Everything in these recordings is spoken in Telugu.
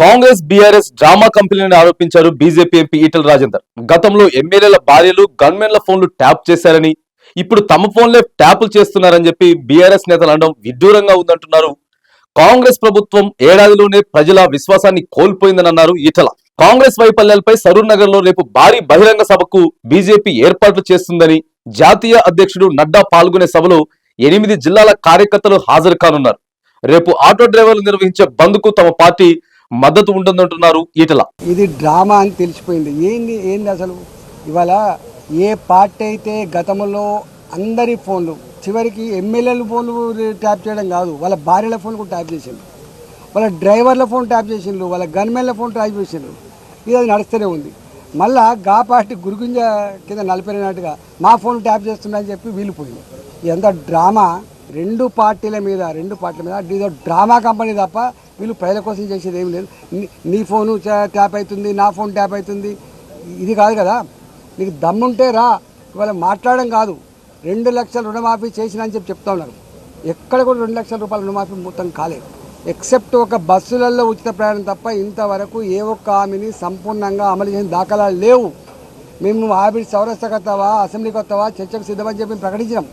కాంగ్రెస్ బీఆర్ఎస్ డ్రామా కంపెనీని ఆరోపించారు బీజేపీ ఎంపీ ఈటల రాజేందర్. గతంలో ఎమ్మెల్యేల భార్యలు గన్మెన్ల ఫోన్లు ట్యాప్ చేశారని ఇప్పుడు తమ ఫోన్లే ట్యాపులు చేస్తున్నారని చెప్పి బీఆర్ఎస్ నేతలు అనడం విడ్డూరంగా ఉందంటున్నారు. కాంగ్రెస్ ప్రభుత్వం ఏడాదిలోనే ప్రజల విశ్వాసాన్ని కోల్పోయిందని అన్నారు ఈటల. కాంగ్రెస్ వైఫల్యాలపై సరూర్ నగర్లో రేపు భారీ బహిరంగ సభకు బీజేపీ ఏర్పాట్లు చేస్తుందని జాతీయ అధ్యక్షుడు నడ్డా పాల్గొనే సభలో ఎనిమిది జిల్లాల కార్యకర్తలు హాజరు కానున్నారు. రేపు ఆటో డ్రైవర్లు నిర్వహించే బంద్కు తమ పార్టీ మద్దతు ఉంటుందంటున్నారు ఈటల. ఇది డ్రామా అని తెలిసిపోయింది. ఏంది ఏంది అసలు? ఇవాళ ఏ పార్టీ అయితే గతంలో అందరి ఫోన్లు చివరికి ఎమ్మెల్యేల ఫోన్లు ట్యాప్ చేయడం కాదు వాళ్ళ భార్యల ఫోన్ కూడా ట్యాప్ చేసిండ్రు. వాళ్ళ డ్రైవర్ల ఫోన్ ట్యాప్ చేసిండ్రు వాళ్ళ గన్మెన్ల ఫోన్ ట్యాప్ చేసిండ్రు. ఇది అది నడుస్తూనే ఉంది. మళ్ళా గా పార్టీ గురుగుంజ కింద నలిపినట్టుగా మా ఫోన్ ట్యాప్ చేస్తుందని చెప్పి వీళ్ళు పోయింది ఇదంతా డ్రామా. రెండు పార్టీల మీద రెండు పార్టీల మీద ఇదో డ్రామా కంపెనీ తప్ప వీళ్ళు ప్రజల కోసం చేసేది ఏం లేదు. నీ- ఫోను ట్యాప్ అవుతుంది నా ఫోన్ ట్యాప్ అవుతుంది. ఇది కాదు కదా. నీకు దమ్ముంటే రా. ఇవాళ మాట్లాడడం కాదు. రెండు లక్షల రుణమాఫీ చేసిన అని చెప్పి చెప్తా ఉన్నారు. ఎక్కడ కూడా రెండు లక్షల రూపాయల రుణమాఫీ మొత్తం కాలేదు. ఎక్సెప్ట్ ఒక బస్సులలో ఉచిత ప్రయాణం తప్ప ఇంతవరకు ఏ ఒక్క హామీని సంపూర్ణంగా అమలు చేసిన దాఖలాలు లేవు. మేము ఆవిడ చౌరస్తా కొత్తవా అసెంబ్లీకి వస్తావా చర్చకు సిద్ధమని చెప్పి ప్రకటించినాం.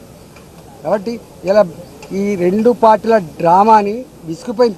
కాబట్టి ఇలా ఈ రెండు పార్టీల డ్రామాని విసుకుపోయింది